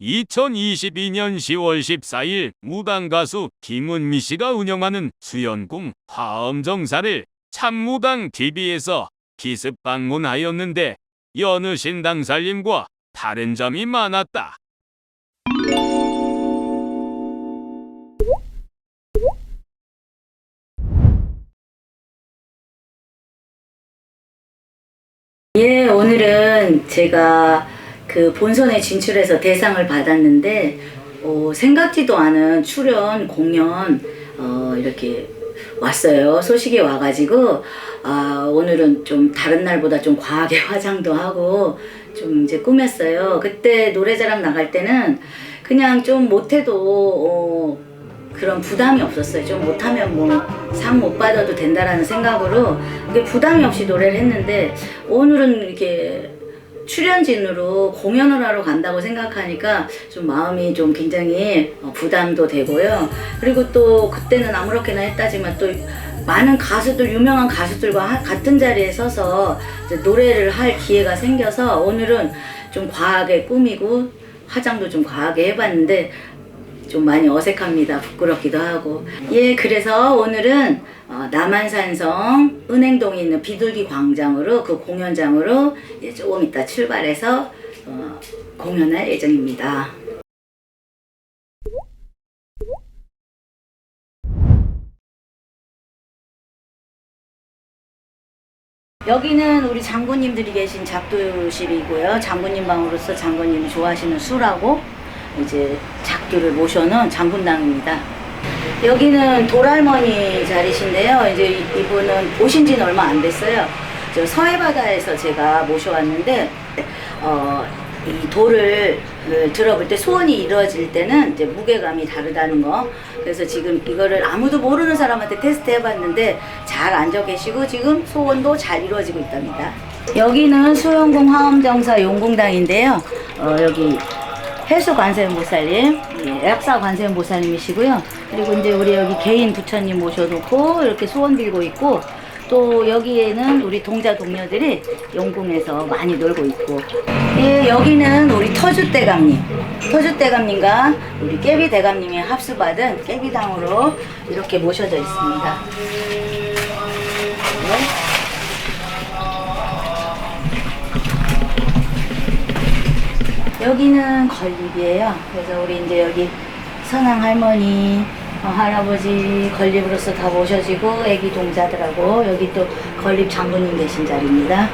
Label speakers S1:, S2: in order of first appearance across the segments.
S1: 2022년 10월 14일 무당 가수 김은미 씨가 운영하는 수연궁 화엄정사를 참무당 TV에서 기습 방문하였는데 여느 신당 살림과 다른 점이 많았다.
S2: 예, 오늘은 제가 그 본선에 진출해서 대상을 받았는데 어, 생각지도 않은 출연 공연 어, 이렇게 왔어요. 소식이 와가지고 아, 오늘은 좀 다른 날보다 좀 과하게 화장도 하고 좀 이제 꾸몄어요. 그때 노래자랑 나갈 때는 그냥 좀 못해도 어, 그런 부담이 없었어요. 좀 못하면 뭐 상 못 받아도 된다라는 생각으로 그게 부담이 없이 노래를 했는데 오늘은 이렇게 출연진으로 공연을 하러 간다고 생각하니까 좀 마음이 좀 굉장히 어, 부담도 되고요. 그리고 또 그때는 아무렇게나 했다지만 또 많은 가수들 유명한 가수들과 하- 같은 자리에 서서 노래를 할 기회가 생겨서 오늘은 좀 과하게 꾸미고 화장도 좀 과하게 해봤는데 좀 많이 어색합니다. 부끄럽기도 하고. 예, 그래서 오늘은 어, 남한산성 은행동에 있는 비둘기 광장으로 그 공연장으로 이제 조금 이따 출발해서 어, 공연할 예정입니다. 여기는 우리 장군님들이 계신 작두실이고요. 장군님 방으로서 장군님이 좋아하시는 술하고 이제 작두를 모셔놓은 장군당입니다. 여기는 돌할머니 자리신데요. 이제 이- 이분은 오신 지는 얼마 안 됐어요. 저 서해바다에서 제가 모셔왔는데, 어, 이 돌을 을 들어볼 때 소원이 이루어질 때는 이제 무게감이 다르다는 거. 그래서 지금 이거를 아무도 모르는 사람한테 테스트 해봤는데 잘 앉아 계시고 지금 소원도 잘 이루어지고 있답니다. 여기는 수영궁 화엄정사 용궁당인데요. 어, 여기 해수 관세음 보살님, 예, 약사 관세음 보살님이시고요. 그리고 이제 우리 여기 개인 부처님 모셔놓고 이렇게 소원 빌고 있고 또 여기에는 우리 동자 동료들이 용궁에서 많이 놀고 있고 예, 여기는 우리 터주 대감님 터주 대감님과 우리 깨비 대감님이 합수받은 깨비당으로 이렇게 모셔져 있습니다. 네. 여기는 건립이에요. 그래서 우리 이제 여기 선왕 할머니, 어, 할아버지 건립으로서 다 모셔지고 애기 동자들하고 여기 또 건립 장군님 계신 자리입니다.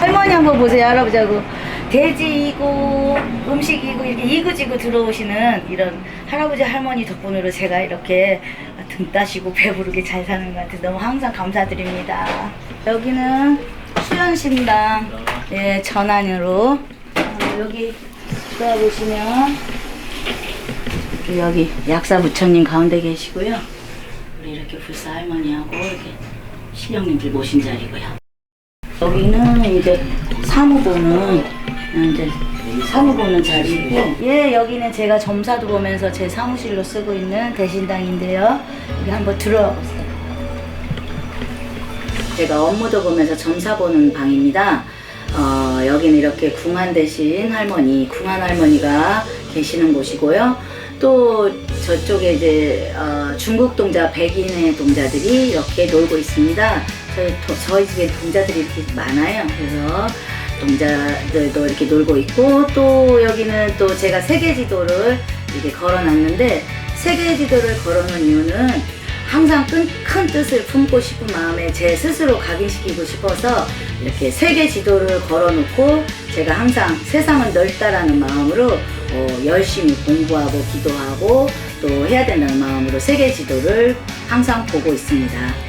S2: 할머니 한번 보세요, 할아버지하고. 돼지이고 음식이고 이렇게 이구지구 들어오시는 이런 할아버지 할머니 덕분으로 제가 이렇게 등 따시고 배부르게 잘 사는 것 같아서 너무 항상 감사드립니다. 여기는 수연신당 예, 전안으로 어, 여기 들어와 보시면 여기 약사 부처님 가운데 계시고요. 우리 이렇게 불사 할머니하고 이렇게 신령님들 모신 자리고요. 여기는 이제 사무 보는 이제 사무 보는 자리고 예 여기는 제가 점사도 보면서 제 사무실로 쓰고 있는 대신당인데요 여기 한번 들어와 보세요 제가 업무도 보면서 점사 보는 방입니다. 어, 여기는 이렇게 궁한 대신 할머니 궁한 할머니가 계시는 곳이고요. 또 저쪽에 이제 어, 중국 동자 백인의 동자들이 이렇게 놀고 있습니다. 저희, 도- 저희 집에 동자들이 이렇게 많아요. 그래서 동자들도 이렇게 놀고 있고 또 여기는 또 제가 세계 지도를 이렇게 걸어 놨는데 세계 지도를 걸어 놓은 이유는 항상 큰, 큰 뜻을 품고 싶은 마음에 제 스스로 각인시키고 싶어서 이렇게 세계 지도를 걸어놓고 제가 항상 세상은 넓다라는 마음으로 어, 열심히 공부하고 기도하고 또 해야 된다는 마음으로 세계 지도를 항상 보고 있습니다.